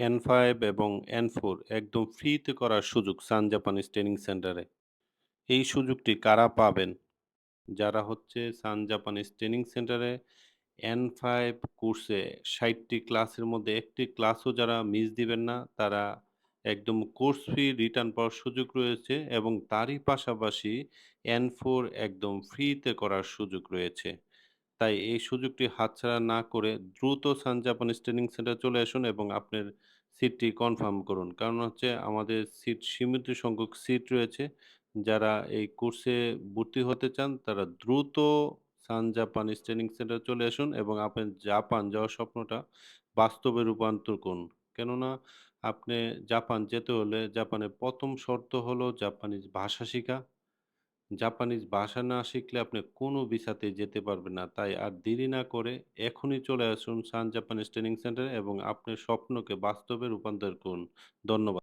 N5 এবং N4 একদম ফ্রিতে করার সুযোগ সান জাপানিজ ট্রেনিং সেন্টারে। এই সুযোগটি কারা পাবেন? যারা হচ্ছে সান জাপানিজ ট্রেনিং সেন্টারে এন ফাইভ কোর্সে ৬০ টি ক্লাসের মধ্যে একটি ক্লাসও যারা মিস দিবেন না, তারা একদম কোর্স ফি রিটার্ন পাওয়ার সুযোগ রয়েছে এবং তারই পাশাপাশি N4 একদম ফ্রিতে করার সুযোগ রয়েছে। তাই এই সুযোগটি হাতছাড়া না করে দ্রুত সান জাপানিজ ট্রেনিং সেন্টারে চলে আসুন এবং আপনার সিটটি কনফার্ম করুন। কারণ হচ্ছে আমাদের সিট, সীমিত সংখ্যক সিট রয়েছে। যারা এই কোর্সে ভর্তি হতে চান, তারা দ্রুত সান জাপানিজ ট্রেনিং সেন্টারে চলে আসুন এবং আপনার জাপান যাওয়ার স্বপ্নটা বাস্তবে রূপান্তর করুন। কেননা আপনি জাপান যেতে হলে জাপানের প্রথম শর্ত হলো জাপানিজ ভাষা শিখা। জাপানিজ ভাষা না শিখলে আপনি কোনো ভিসাতেই যেতে পারবেন না। তাই আর দেরি না করে এখনই চলে আসুন সান জাপানিজ ট্রেনিং সেন্টারে এবং আপনার স্বপ্নকে বাস্তবে রূপান্তর করুন। ধন্যবাদ।